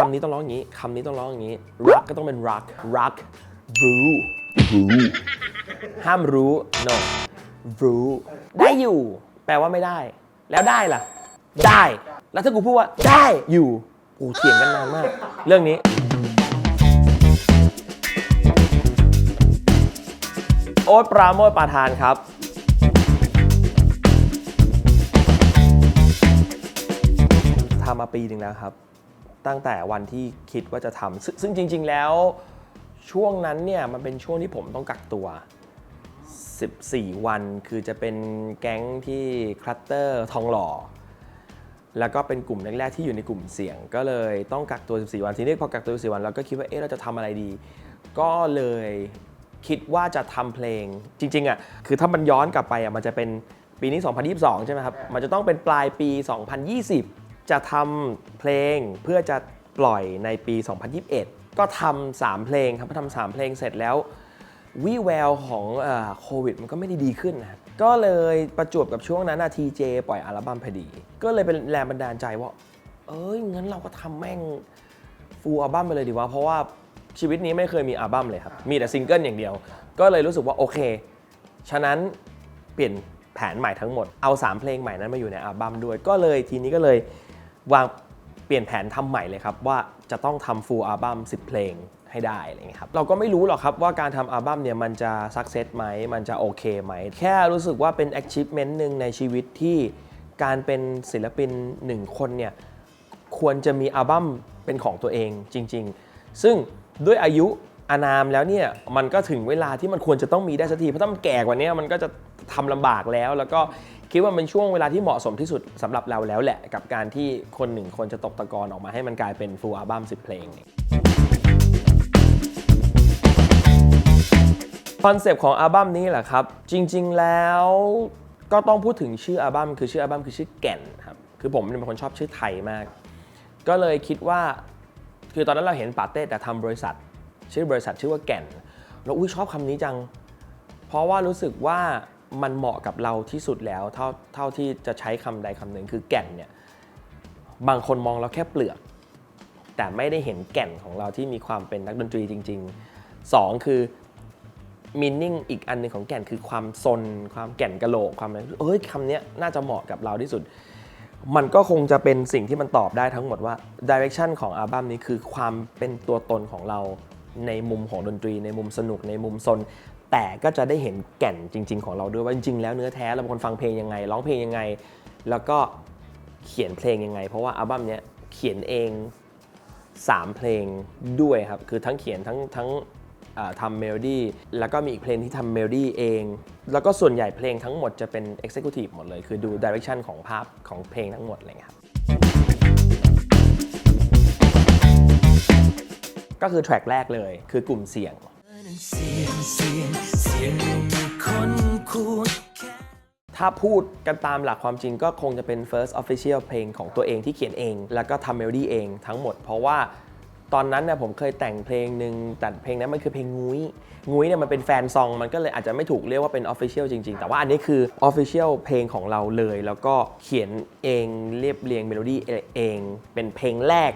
คำนี้ต้องร้องอย่างนี้คำนี้ต้องร้องอย่างนี้รักก็ต้องเป็นรักรักรู้รู้ห้ามรู้ no รู้ได้อยู่ แปลว่าไม่ได้ แล้วได้ล่ะ ได้ แล้วถ้ากูพูดว่าได้อยู่กูเถียงกันนานมาก เรื่องนี้โอ๊ตปราโมทปาทานครับ ทำมาปีหนึ่งแล้วครับ ตั้งแต่วันที่คิดว่าจะทำซึ่งซึ่งจริง ๆ แล้วช่วงนั้นเนี่ยมันเป็นช่วงที่ผมต้องกักตัว 14 วันคือจะเป็นแก๊งที่คลัตเตอร์ทองหล่อ แล้วก็เป็นกลุ่มแรกๆที่อยู่ในกลุ่มเสี่ยง ก็เลยต้องกักตัว 14 วันทีนี้พอกักตัว 14 วันเราก็คิดว่าเอ๊ะเราจะทำอะไรดี ก็เลยคิดว่าจะทำเพลงจริงๆอะคือถ้ามันย้อนกลับไปอะมันจะเป็นปีนี้ 2022 ใช่ไหมครับ มันจะต้องเป็นปลายปี 2020 จะทำเพลงเพื่อจะปล่อยในปี 2021 ก็ทำสามเพลงครับพอทำสามเพลงเสร็จแล้ววิแววของโควิดมันก็ไม่ได้ดีขึ้นนะก็เลยประจวบกับช่วงนั้นทีเจปล่อยอัลบั้มพอดี ก็เลยเป็นแรงบันดาลใจว่า เอ้ยงั้นเราก็ทำแม่งฟูลอัลบั้มไปเลยดีวะ เพราะว่าชีวิตนี้ไม่เคยมีอัลบั้มเลยครับ มีแต่ซิงเกิลอย่างเดียว ก็เลยรู้สึกว่าโอเค ฉะนั้นเปลี่ยนแผนใหม่ทั้งหมด เอา 3 เพลงใหม่นั้นมาอยู่ในอัลบั้มด้วย ก็เลยทีนี้ก็เลย วางเปลี่ยนแผนทำใหม่เลยครับว่าจะต้องทำฟูลอัลบั้ม10 เพลงให้ได้อะไรเงี้ยครับเราก็ไม่รู้หรอกครับว่าการทำอัลบั้มเนี่ยมันจะสักเซสไหมมันจะโอเคไหม แค่รู้สึกว่าเป็น achievement หนึ่งในชีวิตที่การเป็นศิลปินหนึ่งคนเนี่ยควรจะมีอัลบั้มเป็นของตัวเองจริง ๆ ซึ่งด้วยอายุอานามแล้วเนี่ยมันก็ถึงเวลาที่มันควรจะต้องมีได้สักทีเพราะถ้ามันแก่กว่านี้มันก็จะทำลำบากแล้ว แล้วก็ คิดว่าเป็นช่วงเวลาที่เหมาะสมที่สุดสำหรับเราแล้วแหละ กับการที่คนหนึ่งคนจะตกตะกอนออกมาให้มันกลายเป็นฟูลอัลบั้ม10เพลงเนี่ยคอนเซปต์ของอัลบั้มนี้แหละครับ จริง ๆ แล้วก็ต้องพูดถึงชื่ออัลบั้มคือชื่ออัลบั้มคือชื่อแก่นครับคือผมเป็นคนชอบชื่อไทยมาก ก็เลยคิดว่าคือตอนนั้นเราเห็นปาเต้แต่ทำบริษัท ชื่อบริษัทชื่อว่าแก่น แล้วอุ้ยชอบคำนี้จัง เพราะว่ารู้สึกว่า มันเหมาะกับเราที่สุดแล้วเท่าเท่าที่จะใช้คำใดคำหนึ่งคือแก่นเนี่ยบางคนมองเราแค่เปลือก แต่ไม่ได้เห็นแก่นของเราที่มีความเป็นนักดนตรีจริงๆสองคือมินนิ่งอีกอันหนึ่งของแก่นคือความซน ความแก่นกะโหลกความอะไรเอ้ยคำนี้น่าจะเหมาะกับเราที่สุด มันก็คงจะเป็นสิ่งที่มันตอบได้ทั้งหมดว่าดิเรกชันของอัลบั้มนี้คือความเป็นตัวตนของเราในมุมของดนตรี ในมุมสนุกในมุมซน แต่ก็จะได้เห็นแก่นจริง ๆ ของเราด้วยว่าจริง ๆ แล้วเนื้อแท้เราเป็นคนฟังเพลงยังไง ร้องเพลงยังไง แล้วก็เขียนเพลงยังไง เพราะว่าอัลบั้มเนี้ยเขียนเอง 3 เพลงด้วยครับ คือทั้งเขียนทั้งทั้งทำเมโลดี้แล้วก็มีอีกเพลงที่ทำเมโลดี้เอง แล้วก็ส่วนใหญ่เพลงทั้งหมดจะเป็น Executive หมดเลย คือดู Direction ของภาพของเพลงทั้งหมดเงี้ยครับก็คือแทร็กแรกเลยคือกลุ่มเสี่ยง เสียงเสียงเสียงมีคนควรถ้าพูดกันตามหลักความจริงก็คงจะเป็น first official เพลงของตัวเองที่เขียนเอง แล้วก็ทำเมโลดี้เองทั้งหมด เพราะว่าตอนนั้นเนี่ยผมเคยแต่งเพลงหนึ่งแต่เพลงนั้นมันคือเพลงงุ้ยงุ้ยเนี่ยมันเป็นแฟนซอง มันก็เลยอาจจะไม่ถูกเรียกว่าเป็น official จริง ๆ แต่ว่าอันนี้คือ official เพลงของเราเลย แล้วก็เขียนเองเรียบเรียงเมโลดี้เองเป็นเพลงแรก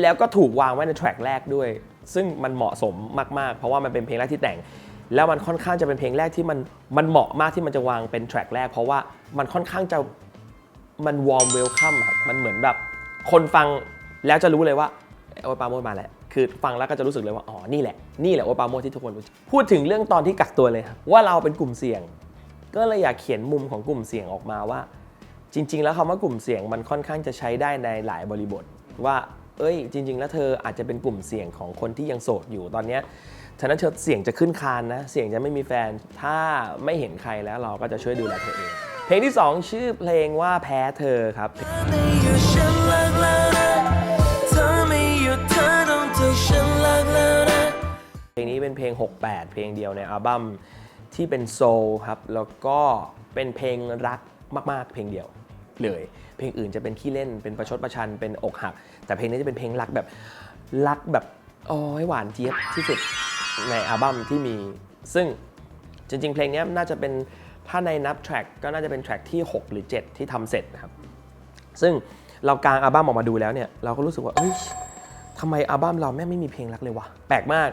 แล้วก็ถูกวางไว้ในแทร็กแรกด้วย ซึ่งมันเหมาะสมมากๆ เพราะว่ามันเป็นเพลงแรกที่แต่ง แล้วมันค่อนข้างจะเป็นเพลงแรกที่มันมันเหมาะมากที่มันจะวางเป็นแทร็กแรก เพราะว่ามันค่อนข้างจะมันวอร์มเวลคัมครับมันเหมือนแบบ คนฟังแล้วจะรู้เลยว่าโอปาโมดมาแหละคือฟังแล้วก็จะรู้สึกเลยว่าอ๋อนี่แหละนี่แหละโอปาโมดที่ทุกคนรู้พูดถึงเรื่องตอนที่กักตัวเลยครับว่าเราเป็นกลุ่มเสี่ยง ก็เลยอยากเขียนมุมของกลุ่มเสี่ยงออกมาว่า จริง ๆ แล้วคำว่ากลุ่มเสี่ยงมันค่อนข้างจะใช้ได้ในหลายบริบทว่า เอ้ย จริง ๆ แล้วเธออาจจะเป็นกลุ่มเสี่ยงของคนที่ยังโสดอยู่ตอนเนี้ยฉะนั้นเธอเสี่ยงจะขึ้นคานนะ เสี่ยงจะไม่มีแฟน ถ้าไม่เห็นใครแล้วเราก็จะช่วยดูแลเธอเอง เพลงที่ 2 ชื่อเพลงว่าแพ้เธอครับ เพลงนี้เป็นเพลง 68 เพลงเดียวในอัลบั้มที่เป็นโซลครับ แล้วก็เป็นเพลงรักมาก ๆ เพลงเดียวเลย เพลงอื่นจะเป็นขี้เล่นเป็นประชดประชันเป็นอกหัก แต่เพลงนี้จะเป็นเพลงรักแบบรักแบบโอ้ยหวานเจี๊ยบที่สุดในอัลบั้มที่มี ซึ่งจริง ๆ เพลงนี้น่าจะเป็นถ้าในนับแทร็กก็น่าจะเป็นแทร็กที่ 6 หรือ 7 ที่ทำเสร็จนะครับ ซึ่งเรากางอัลบั้มออกมาดูแล้วเนี่ย เราก็รู้สึกว่าเอ้ยทำไมอัลบั้มเราแม่ไม่มีเพลงรักเลยวะ แปลกมาก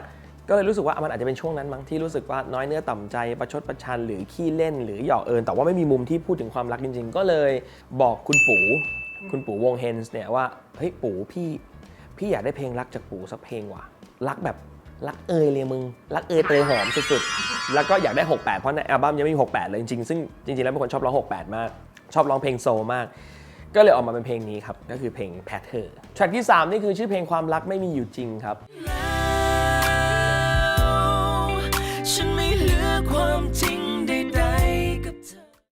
ก็เลยรู้สึกว่ามันอาจจะเป็นช่วงนั้นมั้งที่รู้สึกว่าน้อยเนื้อต่ำใจประชดประชันหรือขี้เล่น หรือหยอกเอิญแต่ว่าไม่มีมุมที่พูดถึงความรักจริง ๆ ก็เลยบอกคุณปู่คุณปู่วงเฮนส์เนี่ยว่าเฮ้ยปู่พี่พี่อยากได้เพลงรักจากปู่สักเพลงว่ะรักแบบรักเอยเลยมึง รักเอยเตยหอมสุดๆ แล้วก็อยากได้ 68 เพราะในอัลบั้มยังไม่มี 68 เลยจริงๆ ซึ่งจริงๆ แล้วเป็นคนชอบร้อง 68 มาก ชอบร้องเพลงโซมาก ก็เลยออกมาเป็นเพลงนี้ครับ ก็คือเพลงแพทเธอร์แทร็กที่ 3 นี่คือชื่อเพลงความรักไม่มีอยู่จริงครับ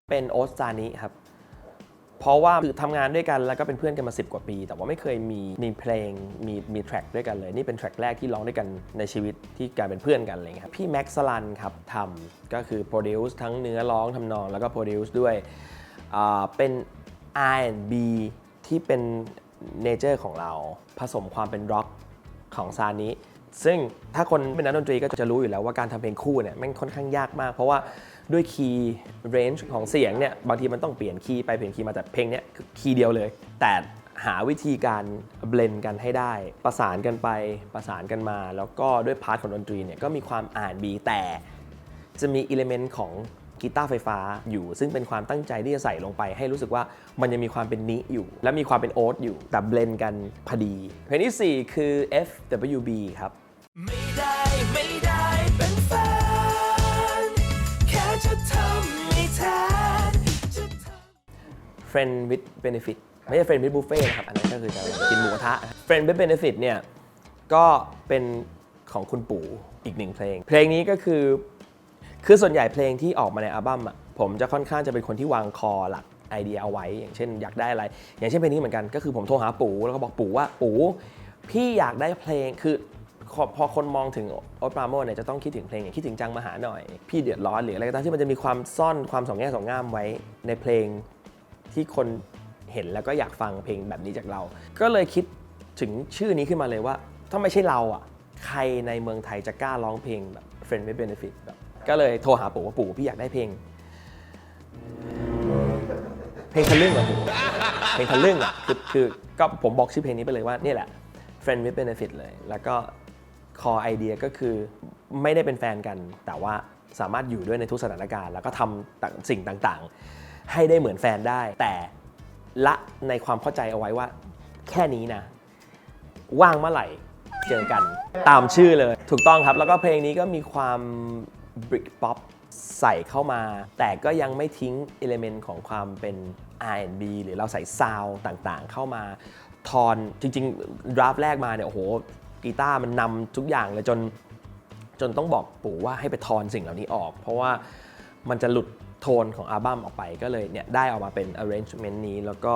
เป็นโอสซานิครับ เพราะว่าคือทำงานด้วยกันแล้วก็เป็นเพื่อนกันมา 10 กว่าปี แต่ว่าไม่เคยมีมีเพลงมีมีแทร็กด้วยกันเลย นี่เป็นแทร็กแรกที่ร้องด้วยกันในชีวิตที่การเป็นเพื่อนกันเงี้ยครับพี่แม็กซ์ลันครับทำก็คือโปรดิวซ์ทั้งเนื้อร้องทำนองแล้วก็โปรดิวซ์ด้วยอ่าเป็น R&B ที่เป็นเนเจอร์ของเราผสมความเป็นร็อกของซานิซึ่งถ้าคนเป็นนักดนตรีก็จะรู้อยู่แล้วว่าการทำเพลงคู่เนี่ยแม่งค่อนข้างยากมาก เพราะว่า ด้วยคีย์เรนจ์ของเสียงเนี่ยบางทีมันต้องเปลี่ยนคีย์ไปเปลี่ยนคีย์มาแต่เพลงเนี้ยคีย์เดียวเลย แต่หาวิธีการเบลนกันให้ได้ ประสานกันไปประสานกันมา แล้วก็ด้วยพาร์ทของดนตรีเนี่ยก็มีความอ่านบีแต่จะมีอิเลเมนต์ของกีตาร์ไฟฟ้าอยู่ ซึ่งเป็นความตั้งใจที่จะใส่ลงไป ให้รู้สึกว่ามันยังมีความเป็นนิอยู่ และมีความเป็นโอ๊ตอยู่แต่เบลนกันพอดีเพลงที่ 4 คือ FWB ครับ Friend with Benefit ไม่ใช่ Friend with Buffet นะครับ อันนั้นก็คือจะกินหมูกระทะ Friend with Benefit เนี่ยก็เป็นของคุณปู่อีกหนึ่งเพลง เพลงนี้ก็คือคือส่วนใหญ่เพลงที่ออกมาในอัลบั้มอะผมจะค่อนข้างจะเป็นคนที่วางคอหลักไอเดียเอาไว้ อย่างเช่นอยากได้อะไร อย่างเช่นเพลงนี้เหมือนกันก็คือผมโทรหาปู่แล้วก็บอกปู่ว่าปู่พี่อยากได้เพลงคือพอคนมองถึงโอ๊ตปราโมทเนี่ยจะต้องคิดถึงเพลงอย่างคิดถึงจังมาหาหน่อย พี่เดือดร้อนหรืออะไรก็ตามที่มันจะมีความซ่อนความสองแง่สองงามไว้ในเพลง ที่คนเห็นแล้วก็อยากฟังเพลงแบบนี้จากเรา ก็เลยคิดถึงชื่อนี้ขึ้นมาเลยว่า ถ้าไม่ใช่เราอะ ใครในเมืองไทยจะกล้าร้องเพลงแบบ Friend with Benefit แบบก็เลยโทรหาปู่ว่าปู่พี่อยากได้เพลง เพลงทะลึ่งอะปู่เพลงทะลึ่งอะคือคือก็ผมบอกชื่อเพลงนี้ไปเลยว่านี่แหละ Friend with Benefit เลย แล้วก็คอไอเดียก็คือไม่ได้เป็นแฟนกัน แต่ว่าสามารถอยู่ด้วยในทุกสถานการณ์ แล้วก็ทำสิ่งต่างๆ ให้ได้เหมือนแฟนได้ แต่ละในความเข้าใจเอาไว้ว่า แค่นี้นะ ว่างเมื่อไหร่เจอกันตามชื่อเลย ถูกต้องครับ แล้วก็เพลงนี้ก็มีความบริกป๊อปใส่เข้ามา แต่ก็ยังไม่ทิ้งเอลเมนต์ของความเป็น R&B หรือเราใส่ซาวด์ต่างๆ เข้ามาทอนจริงๆ ดราฟแรกมาเนี่ยโอ้โหกีตาร์มันนำทุกอย่างเลยจนจนต้องบอกปู่ว่าให้ไปทอนสิ่งเหล่านี้ออก เพราะว่ามันจะหลุด โทนของอัลบั้มออกไปก็เลยเนี่ยได้ออกมาเป็น arrangement นี้แล้วก็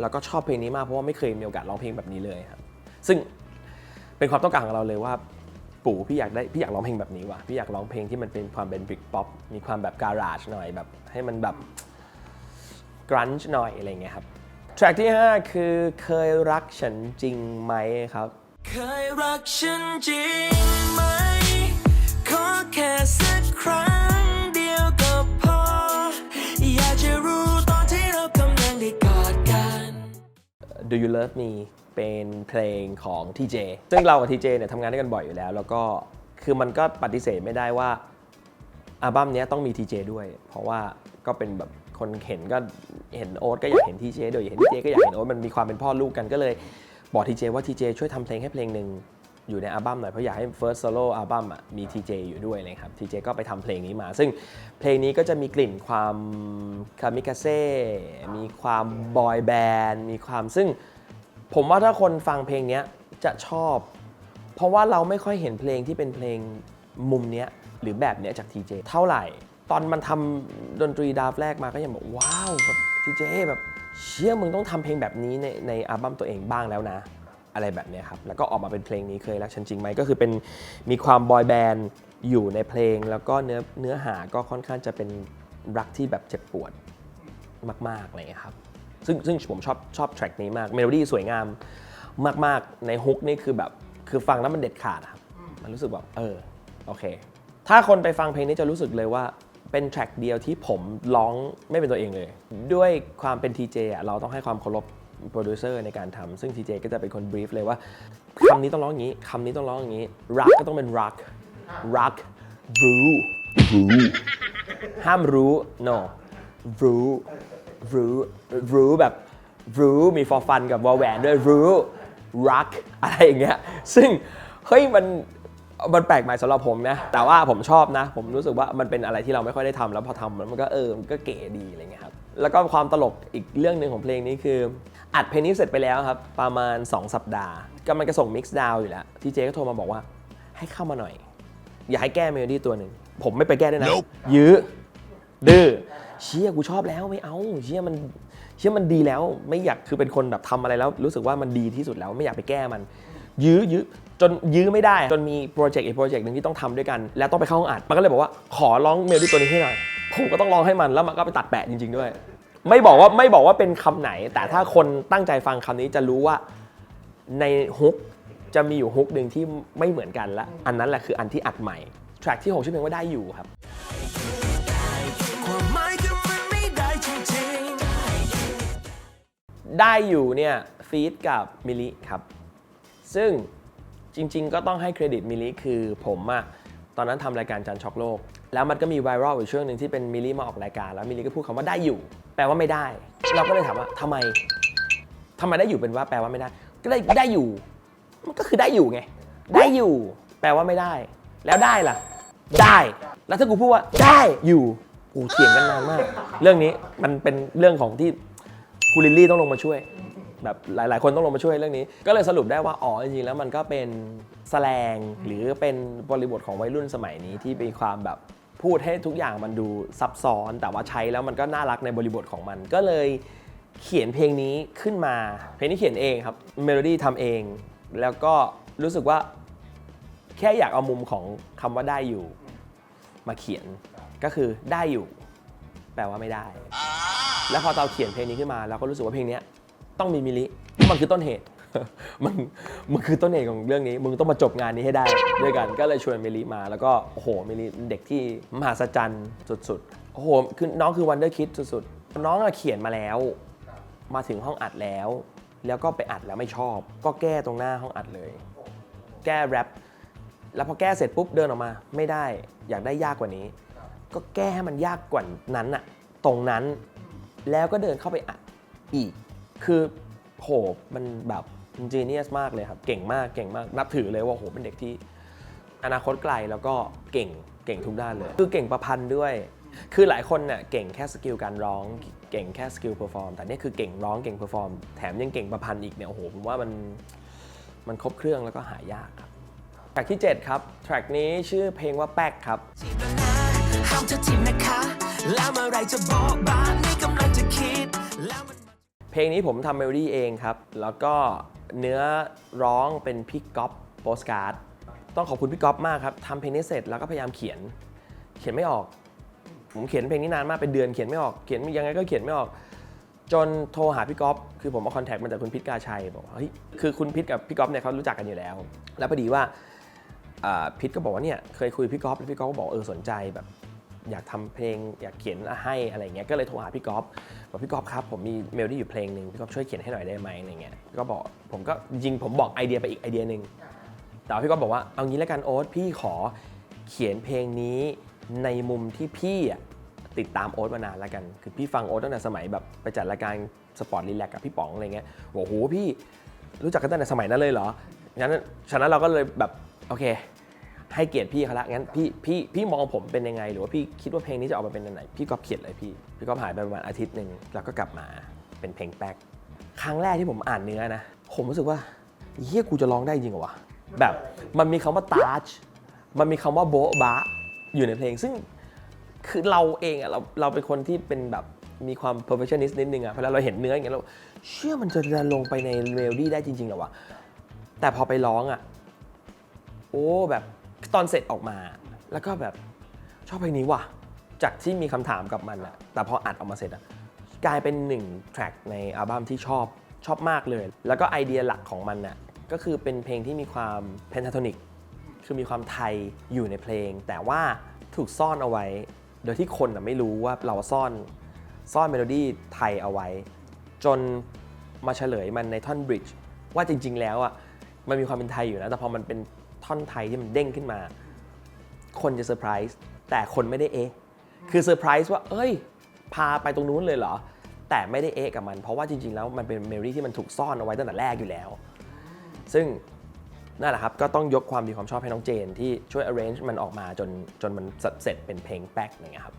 แล้วก็ชอบเพลงนี้มากเพราะว่าไม่เคยมีโอกาสร้องเพลงแบบนี้เลยครับ ซึ่งเป็นความต้องการของเราเลยว่าปู่พี่อยากได้พี่อยากร้องเพลงแบบนี้ว่ะพี่อยากร้องเพลงที่มันเป็นความเป็นบริกป๊อปมีความแบบการาจหน่อยแบบให้มันแบบกรันช์หน่อยอะไรเงี้ยครับแทร็กที่ 5 คือเคยรักฉันจริงไหมครับ เคยรักฉันจริงไหมขอแค่สักครั้ง Do You Love Me เป็นเพลงของ TJ ซึ่งเรากับ TJ เนี่ยทำงานด้วยกันบ่อยอยู่แล้ว แล้วก็คือมันก็ปฏิเสธไม่ได้ว่าอัลบั้มนี้ต้องมี TJ ด้วย เพราะว่าก็เป็นแบบคนเห็นก็เห็นโอ๊ตก็อยากเห็น TJ ด้วยอยากเห็น TJ ก็อยากเห็นโอ๊ตมันมีความเป็นพ่อลูกกันก็เลยบอก TJ ว่า TJ ช่วยทำเพลงให้เพลงหนึ่ง อยู่ในอัลบั้มหน่อยเพราะอยากให้ first solo อัลบั้มอะมี TJ อยู่ด้วยเลยครับ TJ ก็ไปทำเพลงนี้มา ซึ่งเพลงนี้ก็จะมีกลิ่นความคามิกาเซ่มีความบอยแบนด์มีความซึ่งผมว่าถ้าคนฟังเพลงเนี้ยจะชอบ เพราะว่าเราไม่ค่อยเห็นเพลงที่เป็นเพลงมุมเนี้ยหรือแบบเนี้ยจากทีเจเท่าไหร่ ตอนมันทำดนตรีดราฟแรกมาก็ยังบอกว้าวแบบทีเจแบบเชื่อมึงต้องทำเพลงแบบนี้ในในอัลบั้มตัวเองบ้างแล้วนะ อะไรแบบนี้ครับ แล้วก็ออกมาเป็นเพลงนี้เคยรักฉันจริงไหมก็คือเป็นมีความบอยแบนด์อยู่ในเพลง แล้วก็เนื้อเนื้อหาก็ค่อนข้างจะเป็นรักที่แบบเจ็บปวดมากๆอะไรเงี้ยครับ ซึ่งซึ่งผมชอบชอบแทร็กนี้มาก เมโลดี้สวยงามมากๆ ในฮุกนี่คือแบบคือฟังแล้วมันเด็ดขาดครับ มันรู้สึกแบบเออโอเค ถ้าคนไปฟังเพลงนี้จะรู้สึกเลยว่าเป็นแทร็กเดียวที่ผมร้องไม่เป็นตัวเองเลย ด้วยความเป็นทีเจอะเราต้องให้ความเคารพ โปรดิวเซอร์ในการทำซึ่งทีเจก็จะเป็นคนบรีฟเลยว่าคำนี้ต้องร้องอย่างนี้คำนี้ต้องร้องอย่างนี้รักก็ต้องเป็นรักรักรู้รู้ห้ามรู้ no รู้รู้รู้แบบรู้มี for fun กับวอลแหวนด้วยรู้รักอะไรอย่างเงี้ยซึ่งเฮ้ยมันมันแปลกใหม่สำหรับผมนะ แต่ว่าผมชอบนะ ผมรู้สึกว่ามันเป็นอะไรที่เราไม่ค่อยได้ทำแล้วพอทำแล้วมันก็เออมันก็เก๋ดีอะไรเงี้ยครับ แล้วก็ความตลกอีกเรื่องหนึ่งของเพลงนี้คือ อัดเพลงนี้เสร็จไปแล้วครับ ประมาณ 2 สัปดาห์ก็มันก็ส่งมิกซ์ดาวอยู่แล้วทีเจก็โทรมาบอกว่าให้เข้ามาหน่อย อย่าให้แก้เมโลดี้ตัวหนึ่งผมไม่ไปแก้ด้วยนะ ยื้อดื้อเชี่ยกูชอบแล้วไม่เอาเชี่ยมันเชี่ยมันดีแล้วไม่อยากคือเป็นคนแบบทำอะไรแล้ว รู้สึกว่ามันดีที่สุดแล้วไม่อยากไปแก้มัน ยื้อยื้อจนยื้อไม่ได้ จนมีโปรเจกต์อีกโปรเจกต์หนึ่งที่ต้องทำด้วยกัน แล้วต้องไปเข้าห้องอัดมันก็เลยบอกว่าขอร้องเมโลดี้ตัวนี้ให้หน่อย ผมก็ต้องร้องให้มันแล้วมันก็ไปตัดแปะจริง ๆด้วย ไม่บอกว่าไม่บอกว่าเป็นคำไหน แต่ถ้าคนตั้งใจฟังคำนี้จะรู้ว่าในฮุกจะมีอยู่ฮุกหนึ่งที่ไม่เหมือนกันละอันนั้นแหละคืออันที่อัดใหม่แทร็กที่6ชื่อเพลงว่าได้อยู่ครับได้จริงๆได้อยู่เนี่ยฟีดกับมิลิครับ ซึ่งจริงๆ ก็ต้องให้เครดิตมิลิคือผมอะตอนนั้นทำรายการจันช็อกโลก แล้วมันก็มีไวรัลอยู่ช่วงหนึ่งที่เป็นมิลิมาออกรายการ แล้วมิลิก็พูดคำว่าได้อยู่ แปลว่าไม่ได้ เราก็เลยถามว่าทำไมทำไมได้อยู่เป็นว่าแปลว่าไม่ได้ ก็ได้ได้อยู่ มันก็คือได้อยู่ไง ได้อยู่ แปลว่าไม่ได้ แล้วได้ล่ะ ได้ แล้วถ้ากูพูดว่าได้อยู่กูเถียงกันนานมาก เรื่องนี้มันเป็นเรื่องของที่คุณลิลลี่ต้องลงมาช่วย แบบหลาย ๆ คนต้องลงมาช่วยเรื่องนี้ ก็เลยสรุปได้ว่าอ๋อจริงๆแล้วมันก็เป็นแสลงหรือเป็นบริบทของวัยรุ่นสมัยนี้ที่มีความแบบ พูดให้ทุกอย่างมันดูซับซ้อน แต่ว่าใช้แล้วมันก็น่ารักในบริบทของมัน ก็เลยเขียนเพลงนี้ขึ้นมา เพลงนี้เขียนเองครับเมโลดี้ทำเอง แล้วก็รู้สึกว่าแค่อยากเอามุมของคำว่าได้อยู่ มาเขียนก็คือได้อยู่ แปลว่าไม่ได้ แล้วพอเราเขียนเพลงนี้ขึ้นมาเราก็รู้สึกว่าเพลงนี้ต้องมีมิลิมันคือต้นเหตุ มันมันคือต้นเหตุของเรื่องนี้ มึงต้องมาจบงานนี้ให้ได้ด้วยกัน ก็เลยชวนเมลิมา แล้วก็โอ้โหเมลิเป็นเด็กที่มหัศจรรย์สุดๆ โอ้โหคือน้องคือวันเดอร์คิดสุดๆ น้องอะเขียนมาแล้ว มาถึงห้องอัดแล้ว แล้วก็ไปอัดแล้วไม่ชอบ ก็แก้ตรงหน้าห้องอัดเลย แก้แรปแล้วพอแก้เสร็จปุ๊บเดินออกมา ไม่ได้อยากได้ยากกว่านี้ ก็แก้ให้มันยากกว่านั้นอะตรงนั้นแล้วก็เดินเข้าไปอัดอีก คือโหมันแบบ จีเนียสมากเลยครับ เก่งมากเก่งมาก นับถือเลยว่าโหเป็นเด็กที่อนาคตไกลแล้วก็เก่งเก่งทุกด้านเลย คือเก่งประพันธ์ด้วย คือหลายคนเนี่ยเก่งแค่สกิลการร้อง เก่งแค่สกิลเพอร์ฟอร์มแต่นี่คือเก่งร้องเก่งเพอร์ฟอร์มแถมยังเก่งประพันธ์อีกเนี่ยโอ้โหผมว่ามันมันครบเครื่องแล้วก็หายากครับแทร็กที่ 7 ครับ แทร็กนี้ชื่อเพลงว่าแป๊กครับเพลงนี้ผมทำเมโลดี้เองครับ แล้วก็ เนื้อร้องเป็นพี่ก๊อฟโปสการ์ดต้องขอบคุณพี่ก๊อฟมากครับทำเพลงนี้เสร็จแล้วก็พยายามเขียน เขียนไม่ออก ผมเขียนเพลงนี้นานมากเป็นเดือนเขียนไม่ออกเขียนยังไงก็เขียนไม่ออก จนโทรหาพี่ก๊อฟคือผมเอาคอนแทคมาจากคุณพิษกาชัยบอกว่าเฮ้ยคือคุณพิษกับพี่ก๊อฟเนี่ยเขารู้จักกันอยู่แล้ว แล้วพอดีว่าพิษก็บอกว่าเนี่ยเคยคุยพี่ก๊อฟแล้วพี่ก๊อฟก็บอกเออสนใจแบบ อยากทำเพลงอยากเขียนให้อะไรเงี้ยก็เลยโทรหาพี่ก๊อฟบอกพี่ก๊อฟครับผมมีเมโลดี้อยู่เพลงหนึ่งพี่ก๊อฟช่วยเขียนให้หน่อยได้ไหมอะไรเงี้ยก๊อฟบอกผมก็จริงผมบอกไอเดียไปอีกไอเดียหนึ่งแต่ว่าพี่ก๊อฟบอกว่าเอางี้แล้วกันโอ๊ตพี่ขอเขียนเพลงนี้ในมุมที่พี่ติดตามโอ๊ตมานานแล้วกัน คือพี่ฟังโอ๊ตตั้งแต่สมัยแบบไปจัดรายการสปอร์ตรีแลกกับพี่ป๋องอะไรเงี้ยบอกโหพี่รู้จักกันตั้งแต่สมัยนั้นเลยเหรองั้นฉะนั้นเราก็เลยแบบโอเค ให้เกียรติพี่เขาละงั้นพี่พี่พี่มองผมเป็นยังไง หรือว่าพี่คิดว่าเพลงนี้จะออกมาเป็นยังไงพี่ก็เขียนเลยพี่พี่ก็หายไปประมาณอาทิตย์หนึ่งแล้วก็กลับมาเป็นเพลงแป๊กครั้งแรกที่ผมอ่านเนื้อนะ ผมรู้สึกว่าเฮียกูจะร้องได้จริงเหรอวะแบบมันมีคำว่าตาชมันมีคำว่าโบ๊ะบะอยู่ในเพลง ซึ่งคือเราเองอะเราเราเป็นคนที่เป็นแบบมีความ perfectionist นิดนึงอะเวลาเราเห็นเนื้ออย่างเงี้ยเราเชื่อมันจะลงไปในเมโลดี้ได้จริงๆเหรอวะแต่พอไปร้องอะโอ้แบบ ตอนเสร็จออกมา แล้วก็แบบชอบเพลงนี้ว่ะ จากที่มีคำถามกับมันอะแต่พออัดออกมาเสร็จอะกลายเป็นหนึ่งแทร็กในอัลบั้มที่ชอบชอบมากเลย แล้วก็ไอเดียหลักของมันน่ะก็คือเป็นเพลงที่มีความเพนทาโทนิกคือมีความไทยอยู่ในเพลง แต่ว่าถูกซ่อนเอาไว้ โดยที่คนน่ะไม่รู้ว่าเราซ่อนซ่อนเมโลดี้ไทยเอาไว้ จนมาเฉลยมันในท่อนบริดจ์ว่าจริง ๆ แล้วอะมันมีความเป็นไทยอยู่นะ แต่พอมันเป็น ท่อนไทยที่มันเด้งขึ้นมา คนจะเซอร์ไพรส์แต่คนไม่ได้เอะคือเซอร์ไพรส์ว่า เอ้ย พาไปตรงนู้นเลยเหรอ แต่ไม่ได้เอะกับมัน เพราะว่าจริง ๆ แล้วมันเป็นเมโลดี้ที่มันถูกซ่อนเอาไว้ตั้งแต่แรกอยู่แล้ว ซึ่งนั่นแหละครับ ก็ต้องยกความดีความชอบให้น้องเจน ที่ช่วย arrange มันออกมาจนจนมันเสร็จเป็นเพลงแป๊กอย่างเงี้ยครับ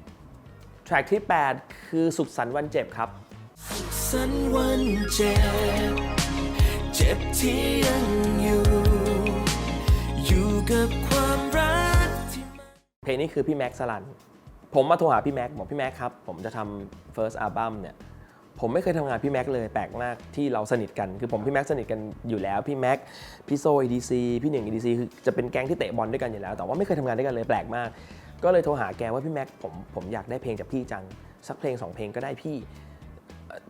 แทร็กที่ 8 คือสุขสันต์วันเจ็บครับสันวันเจ็บ เจ็บที่ยังอยู่ กับความรักที่เพลงนี้คือพี่แม็กซ์สลัน ผมมาโทรหาพี่แม็กซ์บอกพี่แม็กซ์ครับ ผมจะทำ first album เนี่ย ผมไม่เคยทำงานพี่แม็กซ์เลยแปลกมากที่เราสนิทกัน คือผมพี่แม็กซ์สนิทกันอยู่แล้ว พี่แม็กซ์พี่โซ EDC พี่หนึ่ง EDC คือจะเป็นแก๊งที่เตะบอลด้วยกันอยู่แล้ว แต่ว่าไม่เคยทำงานด้วยกันเลยแปลกมาก ก็เลยโทรหาแกว่าพี่แม็กซ์ผมผมอยากได้เพลงจากพี่จังสักเพลงสองเพลงก็ได้พี่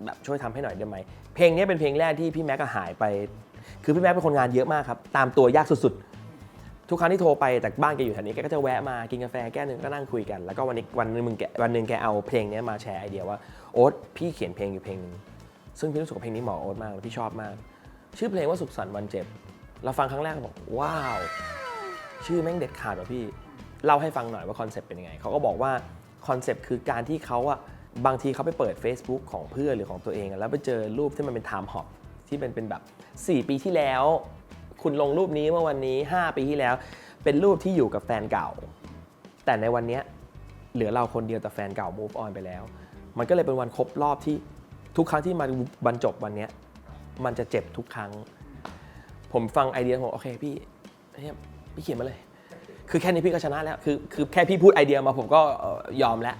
แบบช่วยทำให้หน่อยได้ไหม เพลงนี้เป็นเพลงแรกที่พี่แม็กก็หายไป คือพี่แม็กเป็นคนงานเยอะมากครับ ตามตัวยากสุดๆ ทุกครั้งที่โทรไปแต่บ้านแกอยู่แถวนี้แกก็จะแวะมากินกาแฟแก้วหนึ่งก็นั่งคุยกัน แล้วก็วันนี้วันหนึงมึงแกวันหนึงแกเอาเพลงนี้มาแชร์ไอเดียว่าโอ๊ตพี่เขียนเพลงอยู่เพลงหนึงซึ่งพี่รู้สึกว่าเพลงนี้เหมาะโอ๊ตมากแล้วพี่ชอบมาก ชื่อเพลงว่าสุขสันต์วันเจ็บ เราฟังครั้งแรกก็บอกว้าว ชื่อแม่งเด็ดขาดว่ะพี่เล่าให้ฟังหน่อยว่าคอนเซปต์เป็นยังไงเขาก็บอกว่าคอนเซปต์คือการที่เขาอะบางทีเขาไปเปิด Facebook ของเพื่อนหรือของตัวเองอะแล้วไปเจอรูปที่มันเป็นไทม์ฮอปที่เป็นเป็นแบบ 4 ปีที่แล้ว คุณลงรูปนี้เมื่อวันนี้ 5 ปีที่แล้ว เป็นรูปที่อยู่กับแฟนเก่า แต่ในวันนี้เหลือเราคนเดียวแต่แฟนเก่า move on ไปแล้ว มันก็เลยเป็นวันครบรอบที่ทุกครั้งที่มันบรรจบวันนี้มันจะเจ็บทุกครั้ง ผมฟังไอเดียผมโอเคพี่เฮ้ยพี่เขียนมาเลย คือแค่นี้พี่ก็ชนะแล้ว คือคือแค่พี่พูดไอเดียมาผมก็ยอมแล้ว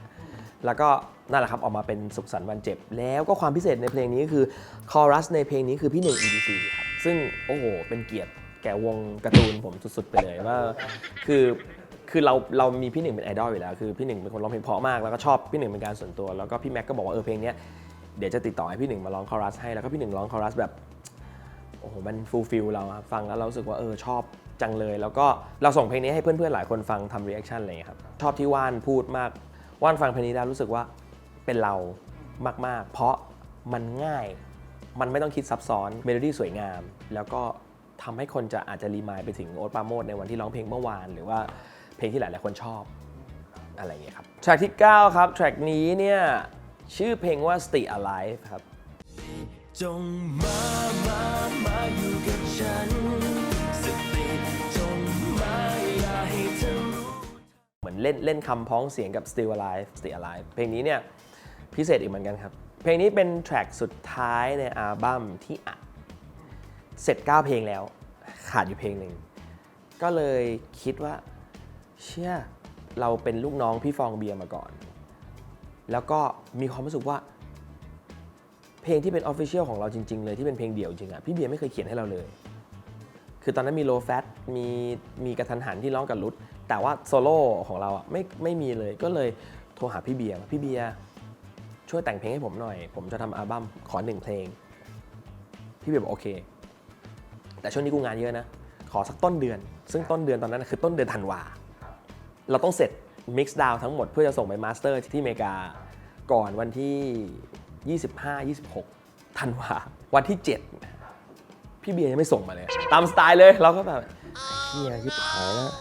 แล้วก็นั่นแหละครับ ออกมาเป็นสุขสันต์วันเจ็บ แล้วก็ความพิเศษในเพลงนี้ก็คือคอรัสในเพลงนี้คือพี่หนึ่ง EDC ครับ ซึ่งโอ้โห เป็นเกียรติแก่วงการ์ตูนผมสุดๆไปเลยว่า คือคือเราเรามีพี่หนึ่งเป็นไอดอลอยู่แล้ว คือพี่หนึ่งเป็นคนร้องเพลงเพราะมากแล้วก็ชอบพี่หนึ่งเป็นการส่วนตัว แล้วก็พี่แม็กก็บอกว่าเออเพลงเนี้ยเดี๋ยวจะติดต่อให้พี่หนึ่งมาร้องคอรัสให้แล้วก็พี่หนึ่งร้องคอรัสแบบโอ้โหมันฟูลฟิลเราฟังแล้วเรารู้สึกว่าเออชอบจังเลย แล้วก็เราส่งเพลงนี้ให้เพื่อนๆหลายคนฟังทำรีแอคชั่นอะไรอย่างเงี้ยครับชอบที่ว่านพูดมากว่านฟังเพลงนี้แล้วรู้สึกว่าเป็นเรามากๆ เพราะมันง่าย มันไม่ต้องคิดซับซ้อนเมโลดี้สวยงาม แล้วก็ทำให้คนจะอาจจะรีมายไปถึงโอ๊ตปราโมดในวันที่ร้องเพลงเมื่อวาน หรือว่าเพลงที่หลายๆคนชอบอะไรอย่างเงี้ยครับแทร็กที่ 9 ครับแทร็กนี้เนี่ยชื่อเพลงว่า Stay Alive ครับจงมามามาอยู่กับฉันสติจงมาอย่าให้เธอเหมือนเล่นเล่นคำพ้องเสียงกับ Still Alive Still Alive เพลงนี้เนี่ยพิเศษอีกเหมือนกันครับ เพลงนี้เป็นแทร็กสุดท้ายในอัลบั้มที่อัดเสร็จ 9 เพลงแล้ว ขาดอยู่เพลงหนึ่ง ก็เลยคิดว่า เชื่อเราเป็นลูกน้องพี่ฟองเบียร์มาก่อน แล้วก็มีความรู้สึกว่า เพลงที่เป็นออฟฟิเชียลของเราจริง ๆ เลยที่เป็นเพลงเดี่ยวจริงอะพี่เบียร์ไม่เคยเขียนให้เราเลย คือตอนนั้นมีโลแฟตมีมีกระทันหันที่ร้องกับรุดแต่ว่าโซโล่ของเราอะไม่ไม่มีเลยก็เลยโทรหาพี่เบียร์ว่าพี่เบียร์ ช่วยแต่งเพลงให้ผมหน่อย ผมจะทำอัลบั้มขอหนึ่งเพลง พี่เบียร์บอกโอเค แต่ช่วงนี้กูงานเยอะนะ ขอสักต้นเดือน ซึ่งต้นเดือนตอนนั้นนะคือต้นเดือนธันวา เราต้องเสร็จมิกซ์ดาวทั้งหมดเพื่อจะส่งไปมาสเตอร์ที่อเมริกา ก่อนวันที่ 25 26ธันวา วันที่ 7 พี่เบียร์ยังไม่ส่งมาเลย ตามสไตล์เลยเราก็แบบเฮียชิบหายแล้ว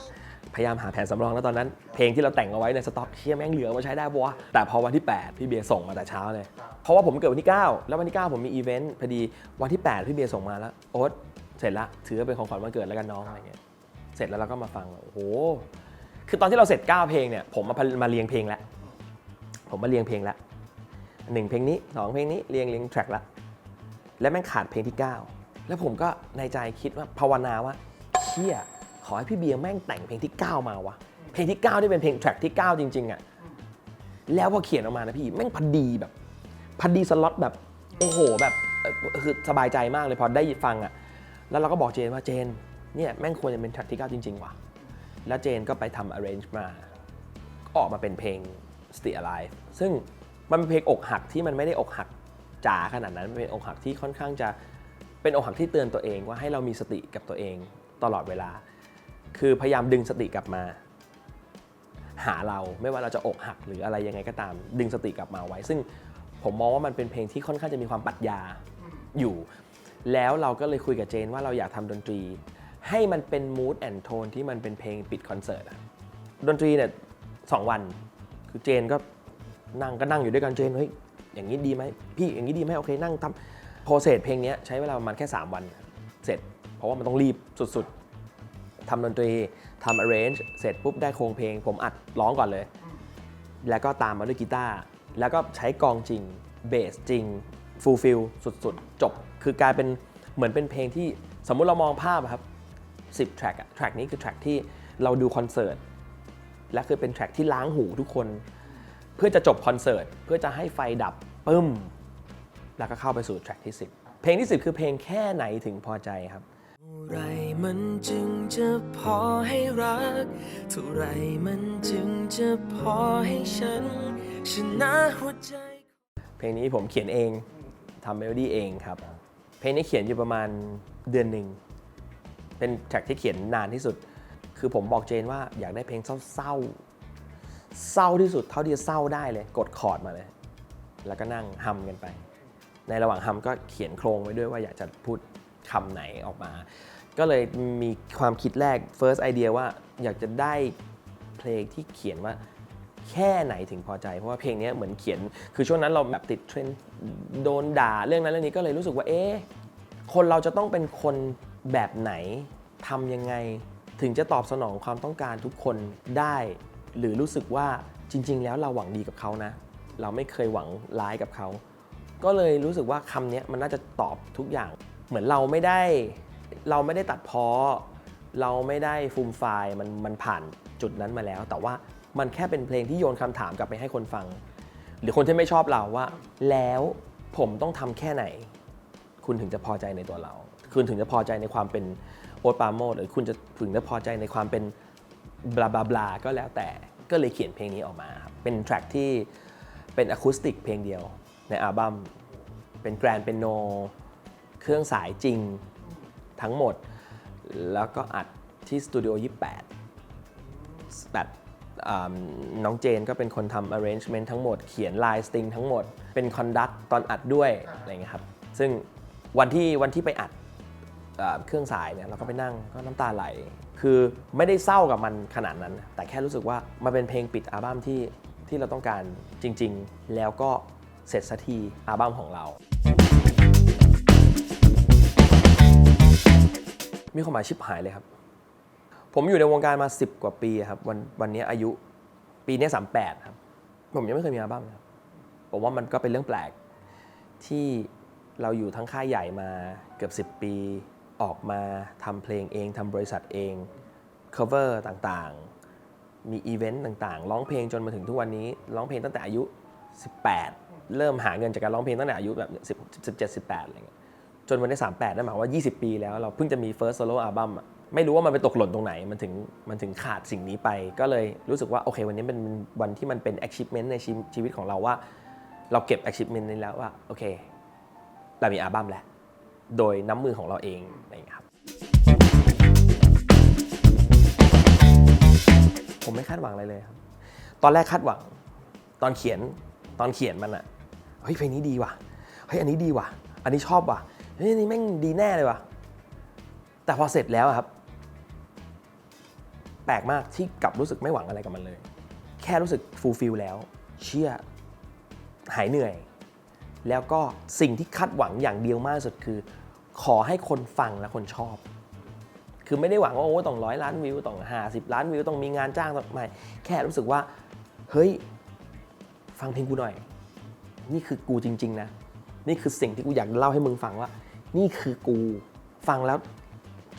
พยายามหาแผนสำรองแล้วตอนนั้น เพลงที่เราแต่งเอาไว้ในสต็อกเฮียแม่งเหลือมาใช้ได้ปะวะแต่พอวันที่ 8 พี่เบียร์ส่งมาแต่เช้าเลย เพราะว่าผมเกิดวันที่ 9 แล้ววันที่ 9 ผมมีอีเวนต์พอดีวันที่ 8 พี่เบียร์ส่งมาแล้วโอ๊ตเสร็จละถือว่าเป็นของขวัญวันเกิดแล้วกันน้องอะไรเงี้ยเสร็จแล้วเราก็มาฟังโอ้โหคือตอนที่เราเสร็จ 9 เพลงเนี่ยผมมามาเรียงเพลงแล้วผมมาเรียงเพลงแล้วหนึ่งเพลงนี้สองเพลงนี้เรียงเรียงแทร็กละและแม่งขาดเพลงที่ 9 แล้วผมก็ในใจคิดว่าภาวนาว่าเชี่ย ขอให้พี่เบียร์แม่งแต่งเพลงที่ 9 มาวะเพลงที่ 9 ที่เป็นเพลงแทร็กที่ 9 จริง ๆอะแล้วพอเขียนออกมานะพี่แม่งพอดีแบบพอดีสล็อตแบบโอ้โหแบบคือสบายใจมากเลยพอได้ฟังอะแล้วเราก็บอกเจนว่าเจนเนี่ยแม่งควรจะเป็นแทร็กที่ 9 จริง ๆ ว่ะแล้วเจนก็ไปทำ arrange มาออกมาเป็นเพลง Stay Alive ซึ่งมันเป็นเพลงอกหักที่มันไม่ได้อกหักจ๋าขนาดนั้นเป็นอกหักที่ค่อนข้างจะเป็นอกหักที่เตือนตัวเองว่าให้เรามีสติกับตัวเองตลอดเวลา คือพยายามดึงสติกลับมา หาเราไม่ว่าเราจะอกหักหรืออะไรยังไงก็ตาม ดึงสติกลับมาไว้ ซึ่งผมมองว่ามันเป็นเพลงที่ค่อนข้างจะมีความปรัชญาอยู่ แล้วเราก็เลยคุยกับเจนว่าเราอยากทำดนตรี ให้มันเป็น mood and tone ที่มันเป็นเพลงปิดคอนเสิร์ตอะดนตรีเนี่ยสองวัน คือเจนก็นั่งก็นั่งอยู่ด้วยกันเจนเฮ้ยอย่างนี้ดีไหมพี่อย่างนี้ดีไหมโอเคนั่งทำโปรเซสเพลงนี้ใช้เวลาประมาณแค่ 3 วันเสร็จ เพราะว่ามันต้องรีบสุด ทำดนตรีทำ arrange เสร็จปุ๊บได้โครงเพลง ผมอัดร้องก่อนเลย แล้วก็ตามมาด้วยกีตาร์แล้วก็ใช้กลองจริงเบสจริงฟูลฟิลสุดๆ จบ คือกลายเป็นเหมือนเป็นเพลงที่สมมุติเรามองภาพอะครับ 10แทร็กอะแทร็กนี้คือแทร็กที่เราดูคอนเสิร์ตและคือเป็นแทร็กที่ล้างหูทุกคน เพื่อจะจบคอนเสิร์ตเพื่อจะให้ไฟดับปึ้ม แล้วก็เข้าไปสู่แทร็กที่ 10 เพลงที่ 10 คือเพลงแค่ไหนถึงพอใจครับเท่า ไรมันจึงจะพอให้รัก เท่าไรมันจึงจะพอให้ฉัน ชนะหัวใจ เพลงนี้ผมเขียนเองทำเมโลดี้เองครับ เพลงนี้เขียนอยู่ประมาณเดือนหนึ่ง เป็นแทร็กที่เขียนนานที่สุด คือผมบอกเจนว่าอยากได้เพลงเศร้าๆ เศร้าที่สุดเท่าที่จะเศร้าได้เลย กดคอร์ดมาเลย แล้วก็นั่งฮัมกันไป ในระหว่างฮัมก็เขียนโครงไว้ด้วยว่าอยากจะพูดคำไหนออกมา ก็เลยมีความคิดแรก first idea ว่าอยากจะได้เพลงที่เขียนว่าแค่ไหนถึงพอใจ เพราะว่าเพลงนี้เหมือนเขียน คือช่วงนั้นเราแบบติดเทรนด์โดนด่าเรื่องนั้นเรื่องนี้ก็เลยรู้สึกว่าเอ๊ะคนเราจะต้องเป็นคนแบบไหนทำยังไง ถึงจะตอบสนองความต้องการทุกคนได้ หรือรู้สึกว่าจริง ๆ แล้วเราหวังดีกับเขานะ เราไม่เคยหวังร้ายกับเขา ก็เลยรู้สึกว่าคำนี้มันน่าจะตอบทุกอย่าง เหมือนเราไม่ได้ เราไม่ได้ตัดเพ้อเราไม่ได้ฟูมไฟล์มันมันผ่านจุดนั้นมาแล้ว แต่ว่ามันแค่เป็นเพลงที่โยนคำถามกลับไปให้คนฟัง หรือคนที่ไม่ชอบเราว่า แล้วผมต้องทำแค่ไหน คุณถึงจะพอใจในตัวเรา คุณถึงจะพอใจในความเป็นโอ๊ตปราโมดหรือคุณจะถึงจะพอใจในความเป็นบลาบลาบลาก็แล้วแต่ก็เลยเขียนเพลงนี้ออกมาครับเป็นแทร็กที่เป็นอะคูสติกเพลงเดียวในอัลบั้มเป็นแกรนเป็นโน เครื่องสายจริง ทั้งหมด แล้วก็อัดที่สตูดิโอ28แบบอ่น้องเจนก็เป็นคนทำ arrangement ทั้งหมด เขียนลายสตริงทั้งหมด เป็นคอนดักตอนอัดด้วยอะไรเงี้ยครับ ซึ่งวันที่วันที่ไปอัดเครื่องสายเนี่ยเราก็ไปนั่งก็น้ำตาไหล คือไม่ได้เศร้ากับมันขนาดนั้น แต่แค่รู้สึกว่ามันเป็นเพลงปิดอัลบั้มที่ที่เราต้องการจริง ๆ แล้วก็เสร็จสักทีอัลบั้มของเรา มีความหมายชิบหายเลยครับ ผมอยู่ในวงการมา 10 กว่าปีครับ วันวันนี้อายุปีนี้38ครับ ผมยังไม่เคยมีอัลบั้มเลยครับผมว่ามันก็เป็นเรื่องแปลกที่เราอยู่ทั้งค่ายใหญ่มาเกือบ 10 ปีออกมาทำเพลงเองทำบริษัทเอง cover ต่างๆ มีอีเวนต์ต่างๆ ร้องเพลงจนมาถึงทุกวันนี้ ร้องเพลงตั้งแต่อายุ 18 เริ่มหาเงินจากการร้องเพลงตั้งแต่อายุแบบ 17 18อะไรเงี้ย จนวันที่38นั่นหมายว่า 20 ปีแล้วเราเพิ่งจะมี first solo album อะไม่รู้ว่ามันไปตกหล่นตรงไหน มันถึงมันถึงขาดสิ่งนี้ไป ก็เลยรู้สึกว่าโอเค วันนี้เป็นวันที่มันเป็น achievement ในชีวิตชีวิตของเราว่า เราเก็บ achievement นี้แล้วว่าโอเค เรามีอัลบั้มแล้ว โดยน้ำมือของเราเองอะไรอย่างเงี้ยครับ ผมไม่คาดหวังอะไรเลยครับ ตอนแรกคาดหวัง ตอนเขียนตอนเขียนมันอะเฮ้ยเพลงนี้ดีว่ะเฮ้ยอันนี้ดีว่ะ อันนี้ชอบว่ะ เฮ้ยนนี้แม่งดีแน่เลยว่ะ แต่พอเสร็จแล้วครับ แปลกมากที่กลับรู้สึกไม่หวังอะไรกับมันเลย แค่รู้สึกฟูลฟิลแล้ว เชื่อหายเหนื่อย แล้วก็สิ่งที่คาดหวังอย่างเดียวมากสุดคือ ขอให้คนฟังและคนชอบ คือไม่ได้หวังว่าโอ้ต้องร้อยล้านวิวต้องห้าสิบล้านวิวต้องมีงานจ้างต้องไม่แค่รู้สึกว่า เฮ้ย ฟังเพลงกูหน่อย นี่คือกูจริง ๆ นะ นี่คือสิ่งที่กูอยากเล่าให้มึงฟังว่า นี่คือกูฟังแล้ว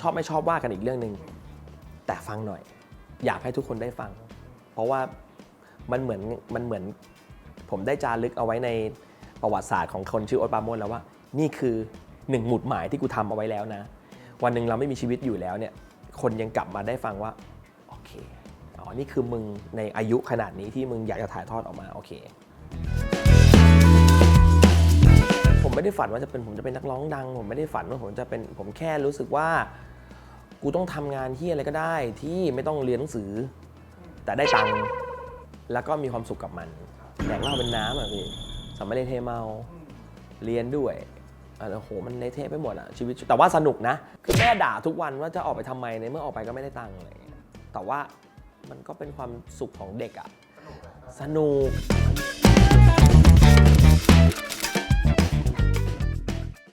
ชอบไม่ชอบว่ากันอีกเรื่องหนึ่งแต่ฟังหน่อย อยากให้ทุกคนได้ฟัง เพราะว่ามันเหมือนมันเหมือน ผมได้จารึกเอาไว้ในประวัติศาสตร์ของคนชื่อโอ๊ตปราโมดแล้วว่า นี่คือหนึ่งหมุดหมายที่กูทำเอาไว้แล้วนะ วันหนึ่งเราไม่มีชีวิตอยู่แล้วเนี่ย คนยังกลับมาได้ฟังว่าโอเคอ๋อนี่คือมึงในอายุขนาดนี้ที่มึงอยากจะถ่ายทอดออกมาโอเค ไม่ได้ฝันว่าจะเป็นผมจะเป็นนักร้องดัง ผมไม่ได้ฝันว่าผมจะเป็นผมแค่รู้สึกว่า กูต้องทำงานที่อะไรก็ได้ที่ไม่ต้องเรียนหนังสือ แต่ได้ตังค์แล้วก็มีความสุขกับมันแดกเหล้าเป็นน้ำอะพี่สำไม่ได้เทเมาเรียนด้วยอะโอ้โหมันเละเทะไปหมดอะชีวิตแต่ว่าสนุกนะ คือแม่ด่าทุกวันว่าจะออกไปทำไมในเมื่อออกไปก็ไม่ได้ตังค์อะไรเงี้ยแต่ว่ามันก็เป็นความสุขของเด็กอะสนุก